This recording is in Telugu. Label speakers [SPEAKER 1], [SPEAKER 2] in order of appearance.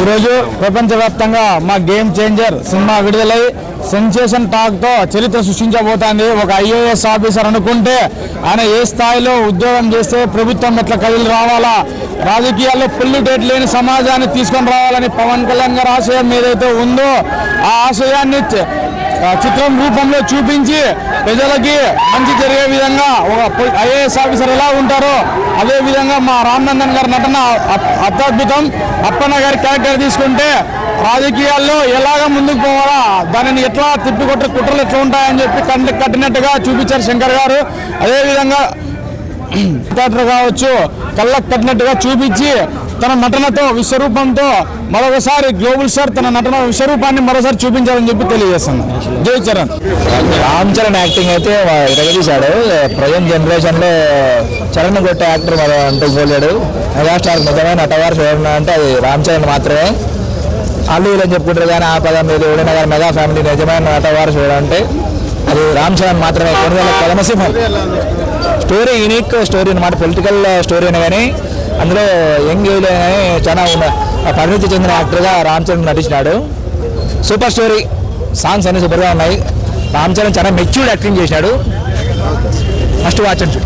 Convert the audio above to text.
[SPEAKER 1] ఈరోజు ప్రపంచవ్యాప్తంగా మా గేమ్ చేంజర్ సినిమా విడుదలై సెన్సేషన్ టాక్తో చరిత్ర సృష్టించబోతోంది. ఒక ఐఏఎస్ ఆఫీసర్ అనుకుంటే ఆయన ఏ స్థాయిలో ఉద్యోగం చేస్తే ప్రభుత్వం ఎట్లా కదిలి రావాలా? రాజకీయాల్లో పొల్యూటేట్ లేని సమాజాన్ని తీసుకొని రావాలని పవన్ కళ్యాణ్ గారి ఆశయం ఏదైతే ఉందో ఆ ఆశయాన్ని చిత్రం రూపంలో చూపించి ప్రజలకి మంచి జరిగే విధంగా ఒక ఐఏఎస్ ఆఫీసర్ ఎలా ఉంటారో అదే విధంగా మా రామ్నందన్ గారి నటన అత్యద్భుతం. అప్పన్న గారి క్యారెక్టర్ తీసుకుంటే రాజకీయాల్లో ఎలాగ ముందుకు పోవాలా దానిని ఎట్లా తిప్పికొట్ట కుట్రలు ఎట్లా ఉంటాయని చెప్పి కంటి కట్టినట్టుగా చూపించారు శంకర్ గారు. అదేవిధంగా థియేటర్ కావచ్చు కళ్ళకు కట్టినట్టుగా చూపించి తన నటనతో విశ్వరూపంతో మరొకసారి గ్లోబల్ స్టార్ తన నటన విశ్వరూపాన్ని మరోసారి చూపించాలని చెప్పి తెలియజేస్తాను జై చరణ్.
[SPEAKER 2] రామ్ చరణ్ యాక్టింగ్ అయితే ఎరగదీశాడు ప్రజెంట్ జనరేషన్లో చరణ్ కొట్టే యాక్టర్ మరి అంటూ పోలేడు. మెగాస్టార్ నిజమైన నటవారు చూడండి అంటే అది రామ్ చరణ్ మాత్రమే. అల్లు వీళ్ళని చెప్పుకుంటారు కానీ ఆ పదం లేదు. ఎవడైనా కానీ మెగా ఫ్యామిలీ నిజమైన నటవారు చూడాలంటే అది రామ్ చరణ్ మాత్రమే. కొన్ని వేల కథమసింహం స్టోరీ యూనిక్ స్టోరీ అనమాట పొలిటికల్ స్టోరీ అయినా కానీ అందులో యంగ్ ఏజ్లో కానీ చాలా ఉన్న పరిణితి చెందిన యాక్టర్గా రామ్ చరణ్ నటించినాడు. సూపర్ స్టోరీ సాంగ్స్ అన్ని సూపర్గా ఉన్నాయి. రామ్ చరణ్ చాలా మెచ్యూర్డ్ యాక్టింగ్ చేశాడు ఫస్ట్ వాచ్ అండ్.